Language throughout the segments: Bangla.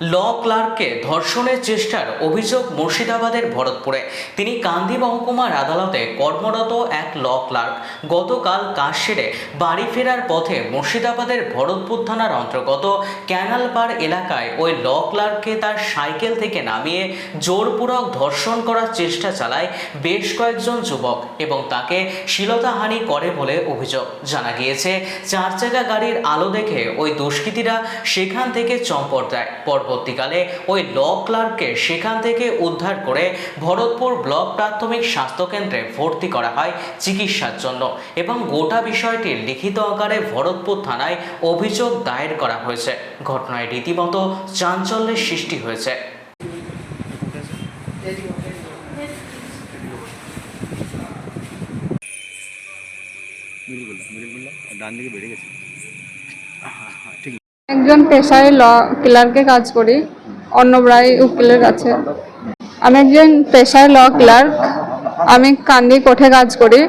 ল ক্লার্ককে ধর্ষণের চেষ্টার অভিযোগ মুর্শিদাবাদের ভরতপুরে। তিনি কান্দি মহকুমার আদালতে কর্মরত এক ল ক্লার্ক। গতকাল কাজ সেরে বাড়ি ফেরার পথে মুর্শিদাবাদের ভরতপুর থানার অন্তর্গত ক্যানালপাড় এলাকায় ওই ল ক্লার্ককে তার সাইকেল থেকে নামিয়ে জোরপূরক ধর্ষণ করার চেষ্টা চালায় বেশ কয়েকজন যুবক এবং তাকে শ্লীলতাহানি করে বলে অভিযোগ জানা গিয়েছে। চার চাকা গাড়ির আলো দেখে ওই দুষ্কৃতীরা সেখান থেকে চম্পট দেয়। পরবর্তীকালে ওই ল ক্লার্ককে সেখান থেকে উদ্ধার করে ভরতপুর ব্লক প্রাথমিক স্বাস্থ্যকেন্দ্রে ভর্তি করা হয় চিকিৎসার জন্য এবং গোটা বিষয়টি লিখিত আকারে ভরতপুর থানায় অভিযোগ দায়ের করা হয়েছে। ঘটনায় রীতিমতো চাঞ্চল্যের সৃষ্টি হয়েছে। ডান দিকে বেড়ে গেছে। একজন পেশায় ল ক্লার্কে কাজ করি অর্ণব রায় উকিলের কাছে। আমি একজন পেশায় ল ক্লার্ক, আমি কান্দি কোঠে কাজ করি।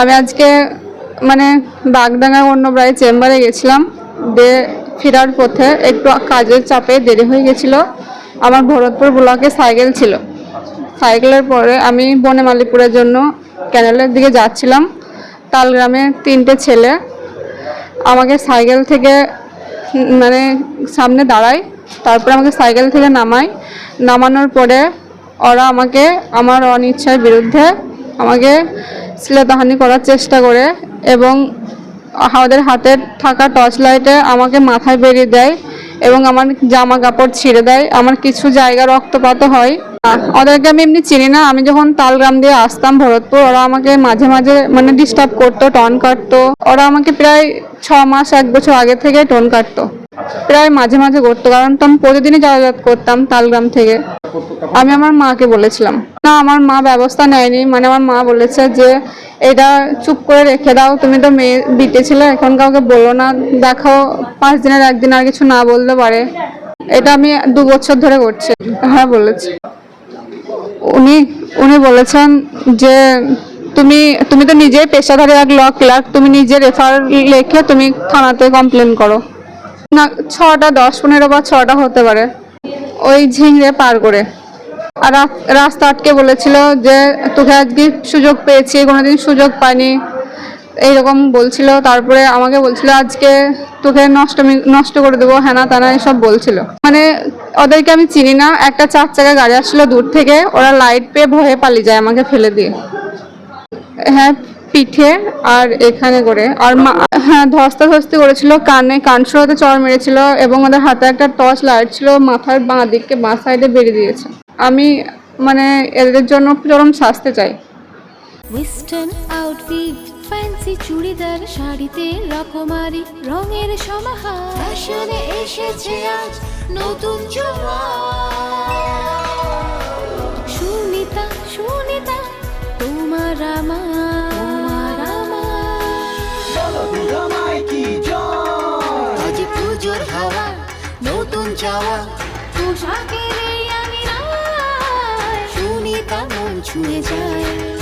আমি আজকে মানে বাগডাঙ্গা অর্ণব রায় চেম্বারে গেছিলাম, দিয়ে ফেরার পথে একটু কাজের চাপে দেরি হয়ে গেছিল। আমার ভরতপুর ব্লকে সাইকেল ছিল। সাইকেলের পরে আমি বনে বনেমালিপুরের জন্য ক্যানেলের দিকে যাচ্ছিলাম। তালগ্রামে তিনটে ছেলে আমাকে সাইকেল থেকে মানে সামনে দাঁড়ায়, তারপর আমাকে সাইকেল থেকে নামায়। নামানোর পরে ওরা আমাকে আমার অনিচ্ছার বিরুদ্ধে আমাকে শ্লীলতাহানি করার চেষ্টা করে এবং আমাদের হাতে থাকা টর্চ লাইটে আমাকে মাথায় বেরিয়ে দেয় এবং আমার জামা কাপড় ছিঁড়ে দেয়। আমার কিছু জায়গা রক্তপাত হয়। ওদেরকে আমি এমনি চিনি না। আমি যখন তালগ্রাম দিয়ে আসতাম ভরতপুর ওরা আমাকে মাঝে মাঝে মানে ডিস্টার্ব করতো টন কাটতো। ওরা আমাকে প্রায় ছ মাস এক বছর আগে থেকে টন কাটতো। প্রায় মাঝে মাঝে করতো কারণ তো আমি প্রতিদিনই যাতায়াত করতাম তালগ্রাম থেকে। আমি আমার মাকে বলেছিলাম না আমার মা ব্যবস্থা নেয়নি। মানে আমার মা বলেছে যে এটা চুপ করে রেখে দাও তুমি তো মেয়ে বিটে ছিলে এখন কাউকে বলো না দেখো পাঁচ দিনের একদিন আর কিছু না বলতে পারে। এটা আমি দু বছর ধরে করছি। হ্যাঁ বলেছি। উনি উনি বলেছেন যে তুমি তুমি তো নিজেই পেশাধারী এক ল ক্লার্ক তুমি নিজে রেফার লেখে তুমি থানাতে কমপ্লেন করো। না, ছটা দশ পনেরো বা ছটা হতে পারে, ওই ঝিংড়ে পার করে। আর রাস- রাস্তা আটকে বলেছিল যে, তোকে আজকে সুযোগ পেয়েছি, কোনোদিন সুযোগ পাইনি। এইরকম বলছিল, তারপরে আমাকে বলছিল, আজকে তোকে নষ্ট নষ্ট করে দেবো। হ্যানা তানা এসব বলছিল। মানে ওদেরকে আমি চিনি না, একটা চার চাকা গাড়ি আসছিল দূর থেকে, ওরা লাইট পেয়ে ভয়ে পালিয়ে যায় আমাকে ফেলে দিয়ে। হ্যাঁ পিঠে আর এখানে করে। আর হ্যাঁ ধস্তাধস্তি করেছিল, কানে কানসুরাতে চড় মেরেছিল এবং ওদের হাতে একটা টর্চ লাইট ছিল, মাথার বাঁ দিককে বাঁ সাইডে বেরিয়ে দিয়েছে। আমি মানে এদের জন্য চরম শাস্তি চাই। ফ্যান্সি চুড়িদার শাড়িতে রকমারি রঙের সমাহার। ফ্যাশনে এসেছে আজ নতুন সুনিতা সুনিতা তোমার আমার। আমার। আজ পুজোর হাওয়া নতুন চাওয়া। পোশাকের সুনিতা মন ছুঁয়ে যায়।